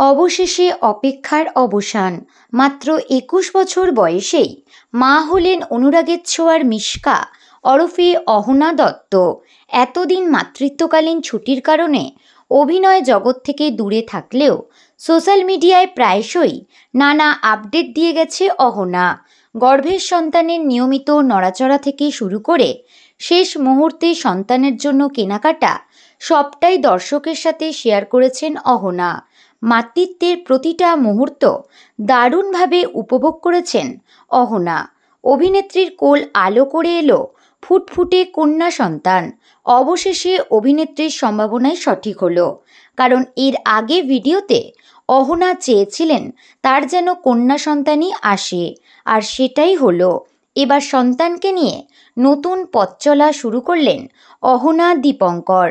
অবশেষে অপেক্ষার অবসান। মাত্র একুশ বছর বয়সেই মা হলেন অনুরাগের ছোঁয়ার মিশকা অরফে অহনা দত্ত। এতদিন মাতৃত্বকালীন ছুটির কারণে অভিনয় জগৎ থেকে দূরে থাকলেও সোশ্যাল মিডিয়ায় প্রায়শই নানা আপডেট দিয়ে গেছে অহনা। গর্ভের সন্তানের নিয়মিত নড়াচড়া থেকে শুরু করে শেষ মুহূর্তে সন্তানের জন্য কেনাকাটা সবটাই দর্শকের সাথে শেয়ার করেছেন অহনা। মাতৃত্বের প্রতিটা মুহূর্ত দারুণভাবে উপভোগ করেছেন অহনা। অভিনেত্রীর কোল আলো করে এলো ফুটফুটে কন্যা সন্তান। অবশেষে অভিনেত্রীর সম্ভাবনাই সঠিক হলো। কারণ এর আগে ভিডিওতে অহনা চেয়েছিলেন তার যেন কন্যা সন্তানই আসে। আর সেটাই হলো, এবার সন্তানকে নিয়ে নতুন পথ চলা শুরু করলেন অহনা দীপঙ্কর।